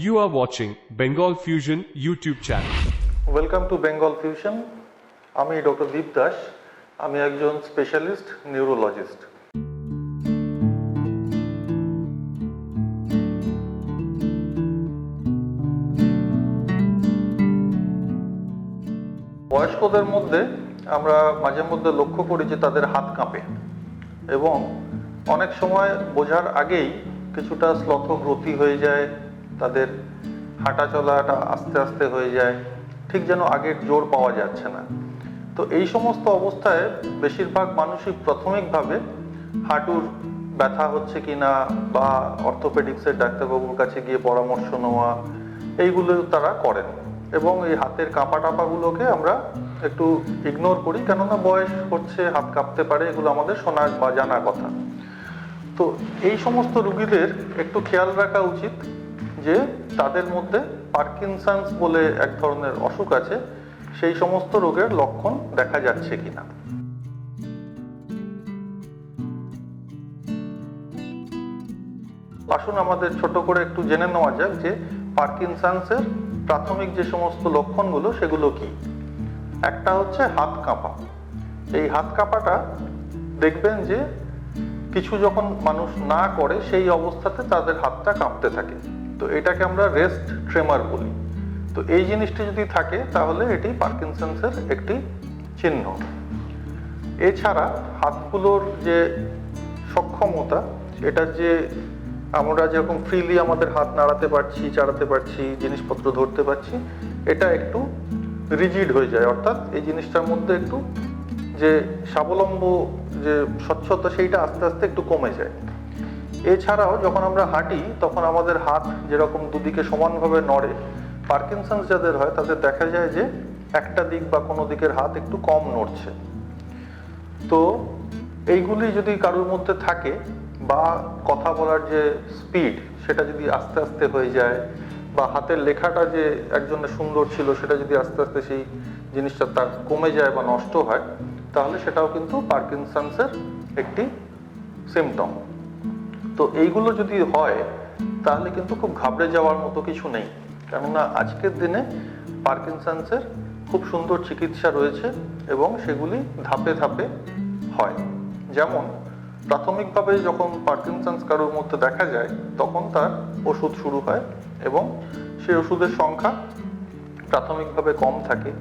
You are watching Bengal Fusion YouTube channel. Welcome to Bengal fusion আমি doctor Deep Das আমি একজন specialist neurologist বয়স্কদের মধ্যে আমরা মাঝে মধ্যে লক্ষ্য করি যে তাদের হাত কাঁপে এবং অনেক সময় বোঝার আগেই কিছুটা শ্লথগ্রথি হয়ে যায় তাদের হাঁটা চলাটা আস্তে আস্তে হয়ে যায়, ঠিক যেন আগের জোর পাওয়া যাচ্ছে না। তো এই সমস্ত অবস্থায় বেশিরভাগ মানুষই প্রাথমিকভাবে হাঁটুর ব্যথা হচ্ছে কিনা বা অর্থোপেডিক্সের ডাক্তারবাবুর কাছে গিয়ে পরামর্শ নেওয়া, এইগুলো তারা করেন। এবং এই হাতের কাঁপা টাপাগুলোকে আমরা একটু ইগনোর করি, কেননা বয়স হচ্ছে, হাত কাঁপতে পারে, এগুলো আমাদের শোনা বা জানা কথা। তো এই সমস্ত রুগীদের একটু খেয়াল রাখা উচিত যে তাদের মধ্যে পার্কিনসন্স বলে এক ধরনের অসুখ আছে, সেই সমস্ত রোগের লক্ষণ দেখা যাচ্ছে কিনা। আসুন আমাদের ছোট করে একটু জেনে নেওয়া যাক যে পার্কিনসন্সের প্রাথমিক যে সমস্ত লক্ষণগুলো, সেগুলো কি? একটা হচ্ছে হাত কাঁপা। এই হাত কাঁপাটা দেখবেন যে কিছু যখন মানুষ না করে, সেই অবস্থাতে তাদের হাতটা কাঁপতে থাকে। তো এটাকে আমরা রেস্ট ট্রেমার বলি। তো এই জিনিসটি যদি থাকে, তাহলে এটি পার্কিনসন্সের একটি চিহ্ন। এছাড়া হাতগুলোর যে সক্ষমতা, এটার যে আমরা যেরকম ফ্রিলি আমাদের হাত নাড়াতে পারছি, চাড়াতে পারছি, জিনিসপত্র ধরতে পারছি, এটা একটু রিজিড হয়ে যায়। অর্থাৎ এই জিনিসটার মধ্যে একটু যে স্বাবলম্ব যে স্বচ্ছতা, সেইটা আস্তে আস্তে একটু কমে যায়। এছাড়াও যখন আমরা হাঁটি, তখন আমাদের হাত যেরকম দুদিকে সমানভাবে নড়ে পার্কিনসন্স যাদের হয়, তাদের দেখা যায় যে একটা দিক বা কোনো দিকের হাত একটু কম নড়ছে। তো এইগুলি যদি কারোর মধ্যে থাকে বা কথা বলার যে স্পিড সেটা যদি আস্তে আস্তে হয়ে যায় বা হাতের লেখাটা যে একজনের সুন্দর ছিল, সেটা যদি আস্তে আস্তে সেই জিনিসটা তার কমে যায় বা নষ্ট হয়, তাহলে সেটাও কিন্তু পার্কিনসন্সের একটি সিমটম তো এইগুলো যদি হয়, তাহলে কিন্তু খুব ঘাবড়ে যাওয়ার মতো কিছু নেই। কেননা আজকের দিনে পার্কিনসন্সের খুব সুন্দর চিকিৎসা রয়েছে এবং সেগুলি ধাপে ধাপে হয়। যেমন, প্রাথমিকভাবে যখন পার্কিনসন্স কারোর মধ্যে দেখা যায়, তখন তার ওষুধ শুরু হয় এবং সেই ওষুধের সংখ্যা প্রাথমিকভাবে কম থাকে।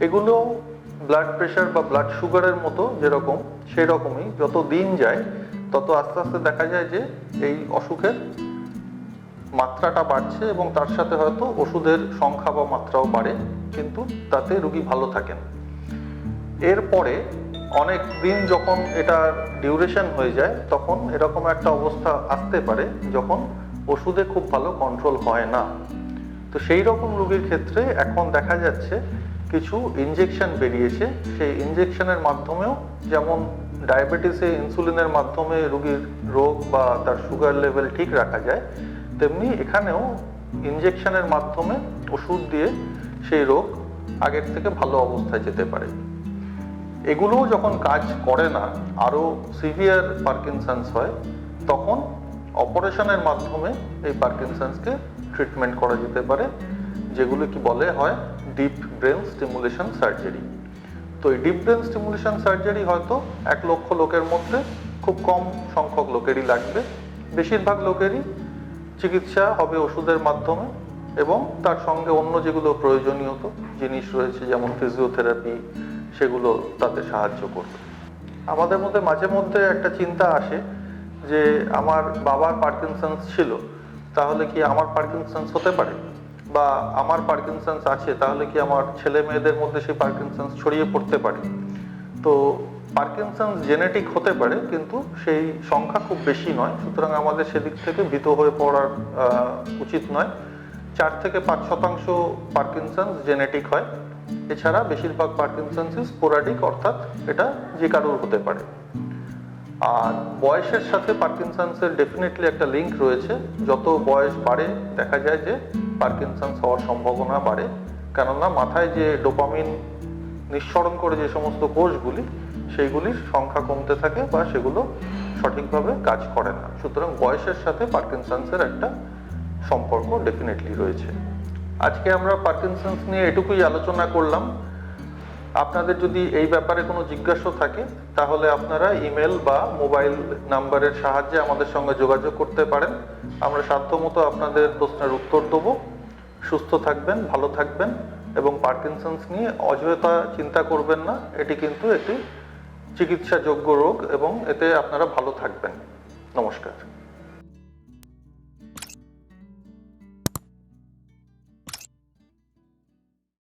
এগুলো ব্লাড প্রেশার বা ব্লাড সুগারের মতো যেরকম সেরকমই যত দিন যায় তত আস্তে আস্তে দেখা যায় যে এই অসুখের মাত্রাটা বাড়ছে এবং তার সাথে হয়তো ওষুধের সংখ্যা বা মাত্রাও বাড়ে, কিন্তু তাতে রুগী ভালো থাকেন। এরপরে অনেক দিন যখন এটা ডিউরেশন হয়ে যায়, তখন এরকম একটা অবস্থা আসতে পারে যখন ওষুধে খুব ভালো কন্ট্রোল হয় না। তো সেই রকম রোগীর ক্ষেত্রে এখন দেখা যাচ্ছে কিছু ইনজেকশন বেরিয়েছে। সেই ইনজেকশনের মাধ্যমেও যেমন ডায়াবেটিসে ইনসুলিনের মাধ্যমে রোগীর রোগ বা তার সুগার লেভেল ঠিক রাখা যায়, তেমনি এখানেও ইনজেকশনের মাধ্যমে ওষুধ দিয়ে সেই রোগ আগের থেকে ভালো অবস্থায় যেতে পারে। এগুলোও যখন কাজ করে না, আরও সিভিয়ার পার্কিনসন্স হয়, তখন অপারেশনের মাধ্যমে এই পার্কিনসন্সকে ট্রিটমেন্ট করা যেতে পারে, যেগুলো কি বলে হয় ডিপ ব্রেন স্টিমুলেশন সার্জারি তো এই ডিপ ব্রেন স্টিমুলেশন সার্জারি হয়তো এক লক্ষ লোকের মধ্যে খুব কম সংখ্যক লোকেরই লাগবে। বেশিরভাগ লোকেরই চিকিৎসা হবে ওষুধের মাধ্যমে এবং তার সঙ্গে অন্য যেগুলো প্রয়োজনীয় জিনিস রয়েছে, যেমন ফিজিওথেরাপি সেগুলো তাতে সাহায্য করবে। আমাদের মধ্যে মাঝে মধ্যে একটা চিন্তা আসে যে, আমার বাবার পার্কিনসন্স ছিল, তাহলে কি আমার পার্কিনসন্স হতে পারে? বা আমার পার্কিনসন্স আছে, তাহলে কি আমার ছেলে মেয়েদের মধ্যে সেই পার্কিনসন্স ছড়িয়ে পড়তে পারে? তো পার্কিনসন্স জেনেটিক হতে পারে, কিন্তু সেই সংখ্যা খুব বেশি নয়। সুতরাং আমাদের সেদিক থেকে ভীত হয়ে পড়ার উচিত নয়। চার থেকে পাঁচ শতাংশ পার্কিনসন্স জেনেটিক হয়। এছাড়া বেশিরভাগ পার্কিনসন্সই স্পোরাডিক অর্থাৎ এটা যে কারোর হতে পারে। আর বয়সের সাথে পার্কিনসন্সের ডেফিনেটলি একটা লিঙ্ক রয়েছে। যত বয়স বাড়ে, দেখা যায় যে পার্কিনসন্স হওয়ার সম্ভাবনা বাড়ে। কেননা মাথায় যে ডোপামিন নিঃসরণ করে যে সমস্ত কোষগুলি, সেইগুলির সংখ্যা কমতে থাকে বা সেগুলো সঠিকভাবে কাজ করে না। সুতরাং বয়সের সাথে পার্কিনসন্সের একটা সম্পর্ক ডেফিনেটলি রয়েছে। আজকে আমরা পার্কিনসন্স নিয়ে এটুকুই আলোচনা করলাম। আপনাদের যদি এই ব্যাপারে কোনো জিজ্ঞাসা থাকে, তাহলে আপনারা ইমেল বা মোবাইল নাম্বারের সাহায্যে আমাদের সঙ্গে যোগাযোগ করতে পারেন। আমরা সাধ্যমতো আপনাদের প্রশ্নের উত্তর দেবো। সুস্থ থাকবেন, ভালো থাকবেন এবং পার্কিনসন্স নিয়ে অযথা চিন্তা করবেন না। এটি কিন্তু একটি চিকিৎসাযোগ্য রোগ এবং এতে আপনারা ভালো থাকবেন। নমস্কার।